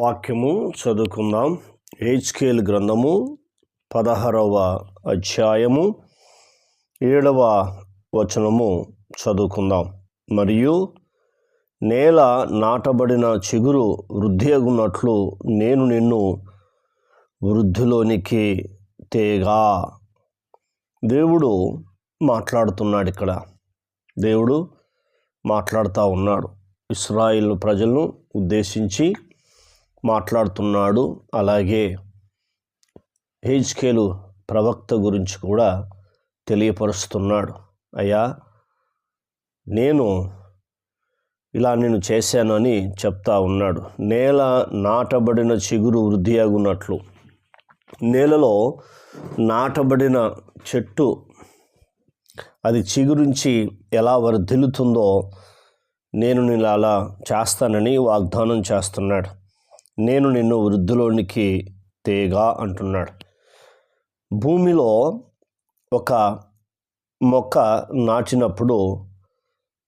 వాక్యము చదువుకుందాం. హెచ్కేల్ గ్రంథము పదహారవ అధ్యాయము ఏడవ వచనము చదువుకుందాం. మరియు నేల నాటబడిన చిగురు వృద్ధి అగున్నట్లు నేను నిన్ను వృద్ధిలోనికి తేగా. దేవుడు మాట్లాడుతున్నాడు ఇక్కడ. దేవుడు మాట్లాడుతూ ఉన్నాడు. ఇస్రాయిల్ ప్రజలను ఉద్దేశించి మాట్లాడుతున్నాడు. అలాగే హెచ్కేలు ప్రవక్త గురించి కూడా తెలియపరుస్తున్నాడు. అయ్యా నేను ఇలా నేను చేశాను అని చెప్తా ఉన్నాడు. నేల నాటబడిన చిగురు వృద్ధి అగున్నట్లు నేలలో నాటబడిన చెట్టు అది చిగురించి ఎలా వర్ధిల్లుతుందో నేను నిన్ను అలా చేస్తానని వాగ్దానం చేస్తున్నాడు. నేను నిన్ను వృద్ధిలోనికి తేగా అంటున్నాడు. భూమిలో ఒక మొక్క నాటినప్పుడు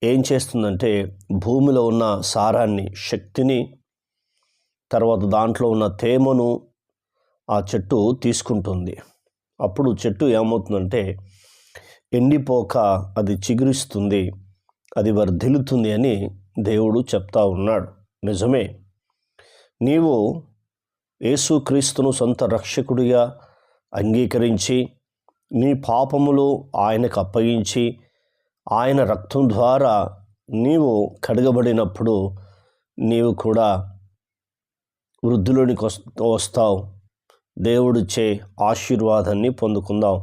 ఏం చేస్తుందంటే భూమిలో ఉన్న సారాన్ని శక్తిని తర్వాత దాంట్లో ఉన్న తేమను ఆ చెట్టు తీసుకుంటుంది. అప్పుడు చెట్టు ఏమవుతుందంటే ఎండిపోక అది చిగురిస్తుంది అది వర్ధిల్లుతుంది అని దేవుడు చెప్తా ఉన్నాడు. నిజమే. నీవు యేసుక్రీస్తును సొంత రక్షకుడిగా అంగీకరించి నీ పాపములు ఆయనకు అప్పగించి ఆయన రక్తం ద్వారా నీవు కడగబడినప్పుడు నీవు కూడా వృద్ధులోనికి వస్తావు. దేవుడిచ్చే ఆశీర్వాదాన్ని పొందుకుందాం.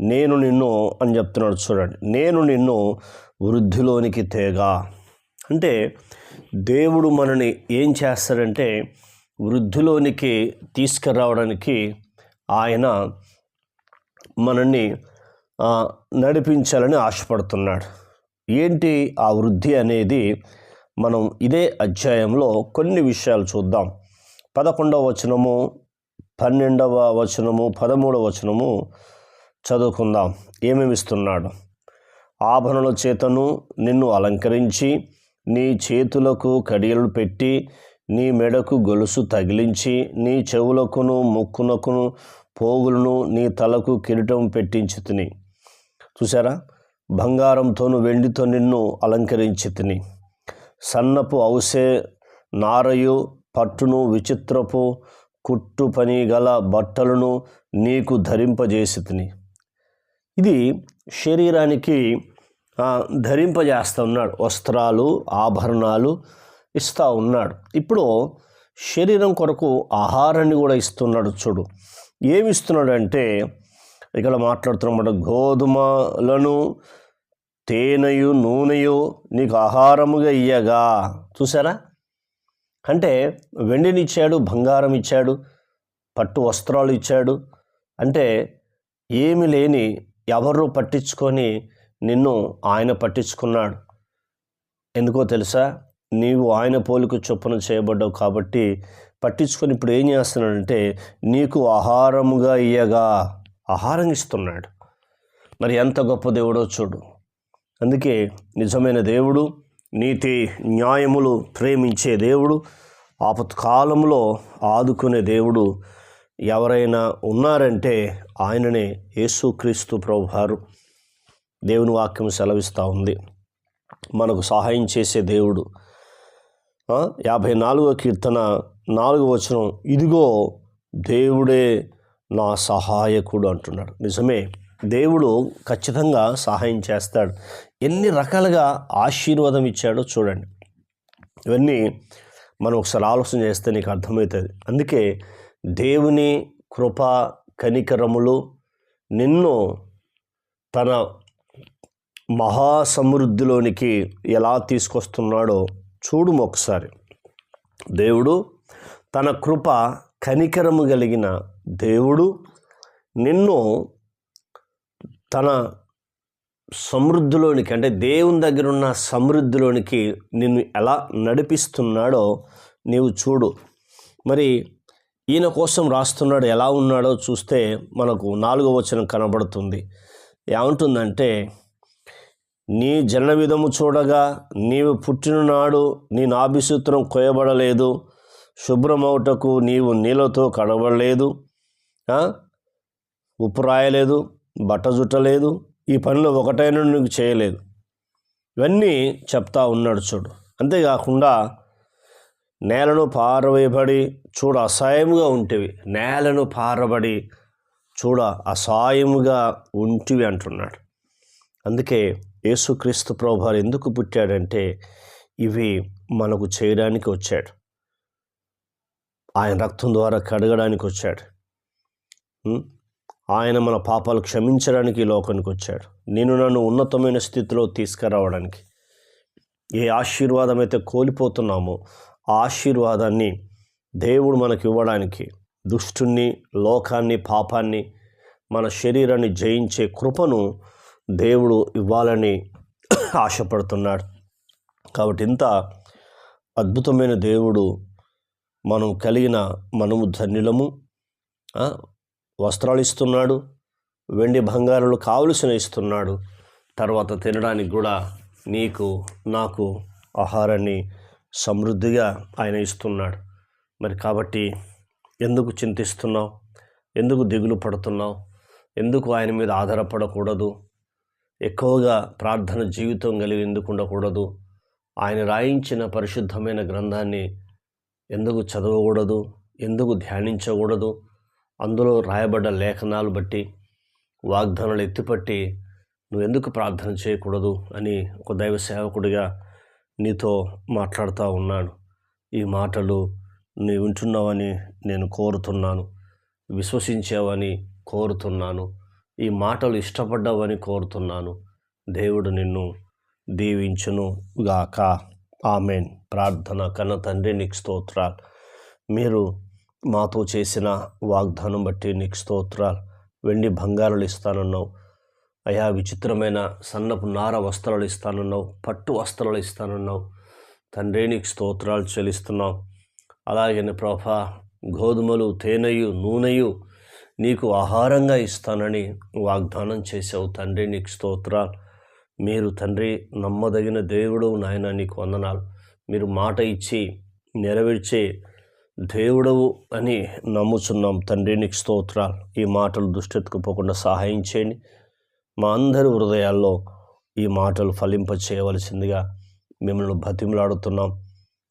నేను నిన్ను అని చెప్తున్నాడు చూడండి నేను నిన్ను వృద్ధిలోనికి తేగా. అంటే దేవుడు మనని ఏం చేస్తాడంటే వృద్ధిలోనికి తీసుకురావడానికి ఆయన మనల్ని నడిపించాలని ఆశపడుతున్నాడు. ఏంటి ఆ వృద్ధి అనేది? మనం ఇదే అధ్యాయంలో కొన్ని విషయాలు చూద్దాం. పదకొండవ వచనము పన్నెండవ వచనము పదమూడవ వచనము చదువుకుందాం. ఏమేమి ఇస్తున్నాడు ఆభరణల చేతను నిన్ను అలంకరించి నీ చేతులకు కడియలు పెట్టి నీ మెడకు గొలుసు తగిలించి నీ చెవులకును ముక్కునకును పోగులను నీ తలకు కిరీటం పెట్టించి తిని. చూసారా బంగారంతోను వెండితో నిన్ను అలంకరించి తిని. సన్నపు ఔసే నారయు పట్టును విచిత్రపు కుట్టు పని గల బట్టలను నీకు ధరింపజేసి తిని. ఇది శరీరానికి ధరింపజేస్తూ ఉన్నాడు వస్త్రాలు ఆభరణాలు ఇస్తూ ఉన్నాడు. ఇప్పుడు శరీరం కొరకు ఆహారాన్ని కూడా ఇస్తున్నాడు చూడు. ఏమి ఇస్తున్నాడు అంటే ఇక్కడ మాట్లాడుతున్నమాట గోధుమలను తేనెయు నూనెయు నీకు ఆహారముగా ఇయ్యగా. చూసారా అంటే వెండిని ఇచ్చాడు బంగారం ఇచ్చాడు పట్టు వస్త్రాలు ఇచ్చాడు. అంటే ఏమి లేని ఎవరు పట్టించుకొని నిన్ను ఆయన పట్టించుకున్నాడు. ఎందుకో తెలుసా? నీవు ఆయన పోలిక చొప్పున చేయబడ్డావు కాబట్టి పట్టించుకొని ఇప్పుడు ఏం చేస్తున్నాడంటే నీకు ఆహారముగా ఇయ్యగా ఆహారం ఇస్తున్నాడు. మరి ఎంత గొప్ప దేవుడో చూడు. అందుకే నిజమైన దేవుడు నీతి న్యాయములు ప్రేమించే దేవుడు ఆపత్కాలంలో ఆదుకునే దేవుడు ఎవరైనా ఉన్నారంటే ఆయననే యేసుక్రీస్తు ప్రభువారు. దేవుని వాక్యం సెలవిస్తూ ఉంది. మనకు సహాయం చేసే దేవుడు. యాభై నాలుగో కీర్తన నాలుగో వచనం ఇదిగో దేవుడే నా సహాయకుడు అంటున్నాడు. నిజమే దేవుడు ఖచ్చితంగా సహాయం చేస్తాడు. ఎన్ని రకాలుగా ఆశీర్వాదం ఇచ్చాడో చూడండి. ఇవన్నీ మనం ఒకసారి ఆలోచన చేస్తే నీకు అర్థమవుతుంది. అందుకే దేవుని కృప కనికరములు నిన్ను తన మహాసమృద్ధిలోనికి ఎలా తీసుకొస్తున్నాడో చూడు ఒకసారి. దేవుడు తన కృప కనికరము కలిగిన దేవుడు నిన్ను తన సమృద్ధిలోనికి అంటే దేవుని దగ్గర ఉన్న సమృద్ధిలోనికి నిన్ను ఎలా నడిపిస్తున్నాడో నీవు చూడు. మరి ఈయన కోసం రాస్తున్నాడు ఎలా ఉన్నాడో చూస్తే మనకు నాలుగో వచనం కనబడుతుంది. ఏమంటుందంటే నీ జన విధము చూడగా నీవు పుట్టిన నాడు నీ నాభిసూత్రం కొయ్యబడలేదు. శుభ్రమవుటకు నీవు నీళ్ళతో కడబడలేదు ఉప్పు రాయలేదు బట్ట జుట్టలేదు ఈ పనులు ఒకటైనా నీకు చేయలేదు. ఇవన్నీ చెప్తా ఉన్నాడు చూడు. అంతేకాకుండా నేలను పారవేయబడి చూడ అసహాయముగా ఉంటివి. నేలను పారబడి చూడ అసహాయముగా ఉంటివి అంటున్నాడు. అందుకే యేసుక్రీస్తు ప్రభువారు ఎందుకు పుట్టాడంటే ఇవి మనకు చేయడానికి వచ్చాడు. ఆయన రక్తం ద్వారా కడగడానికి వచ్చాడు. ఆయన మన పాపాలు క్షమించడానికి లోకానికి వచ్చాడు. నేను నన్ను ఉన్నతమైన స్థితిలో తీసుకురావడానికి ఏ ఆశీర్వాదం అయితే కోల్పోతున్నామో ఆ ఆశీర్వాదాన్ని దేవుడు మనకి ఇవ్వడానికి దుష్టుణ్ణి లోకాన్ని పాపాన్ని మన శరీరాన్ని జయించే కృపను దేవుడు ఇవ్వాలని ఆశపడుతున్నాడు. కాబట్టి ఇంత అద్భుతమైన దేవుడు మనం కలిగిన మనము ధన్యులము వస్త్రాలు ఇస్తున్నాడు వెండి బంగారాలు కావలసిన ఇస్తున్నాడు. తర్వాత తినడానికి కూడా నీకు నాకు ఆహారాన్ని సమృద్ధిగా ఆయన ఇస్తున్నాడు. మరి కాబట్టి ఎందుకు చింతిస్తున్నావు? ఎందుకు దిగులు పడుతున్నావు? ఎందుకు ఆయన మీద ఆధారపడకూడదు? ఎక్కువగా ప్రార్థన జీవితం కలిగి ఎందుకు ఉండకూడదు ఆయన రాయించిన పరిశుద్ధమైన గ్రంథాన్ని ఎందుకు చదవకూడదు? ఎందుకు ధ్యానించకూడదు? అందులో రాయబడ్డ లేఖనాలు బట్టి వాగ్దానాలు ఎత్తిపట్టి నువ్వు ఎందుకు ప్రార్థన చేయకూడదు అని ఒక దైవ సేవకుడిగా నీతో మాట్లాడుతూ ఉన్నాను ఈ మాటలు నీ వింటున్నావని నేను కోరుతున్నాను. విశ్వసించావని కోరుతున్నాను. ఈ మాటలు ఇష్టపడ్డావని కోరుతున్నాను. దేవుడు నిన్ను దీవించును గాక ఆమెన్. ప్రార్థన కన్న తండ్రి నీకు స్తోత్రాలు. మీరు మాతో చేసిన వాగ్దానం బట్టి నీకు స్తోత్రాలు. వెండి బంగారాలు ఇస్తానన్నావు. అయా విచిత్రమైన సన్నపు నార వస్త్రాలు ఇస్తానన్నావు. పట్టు వస్త్రాలు ఇస్తానన్నావు. తండ్రి నీకు స్తోత్రాలు చెల్లిస్తున్నావు అలాగే ప్రభా గోధుమలు తేనెయు నూనెయు నీకు ఆహారంగా ఇస్తానని వాగ్దానం చేసావు తండ్రి. నీకు స్తోత్రాలు. మీరు తండ్రి నమ్మదగిన దేవుడు నాయన నీకు వందనాలు. మీరు మాట ఇచ్చి నెరవేర్చే దేవుడవు అని నమ్ముచున్నాం తండ్రి. నీకు స్తోత్రాలు. ఈ మాటలు దుష్టెత్తుకుపోకుండా సహాయం చేయండి. మా అందరి హృదయాల్లో ఈ మాటలు ఫలింప చేయవలసిందిగా మిమ్మల్ని బతిమలాడుతున్నాం.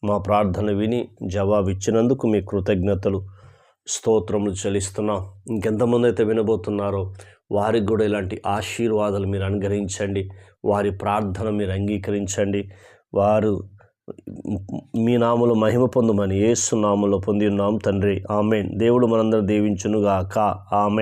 మా ప్రార్థన విని జవాబు ఇచ్చినందుకు మీ కృతజ్ఞతలు. స్తోత్రములు చెల్లిస్తున్నాం. ఇంకెంతమంది అయితే వినబోతున్నారో వారికి కూడా ఇలాంటి ఆశీర్వాదాలు మీరు అనుగ్రహించండి. వారి ప్రార్థన మీరు అంగీకరించండి. వారు మీ నామలో మహిమ పొందమని ఏసు నామలో పొంది ఉన్నాం తండ్రి. ఆమెన్. దేవుడు మనందరూ దీవించునుగాక. ఆమె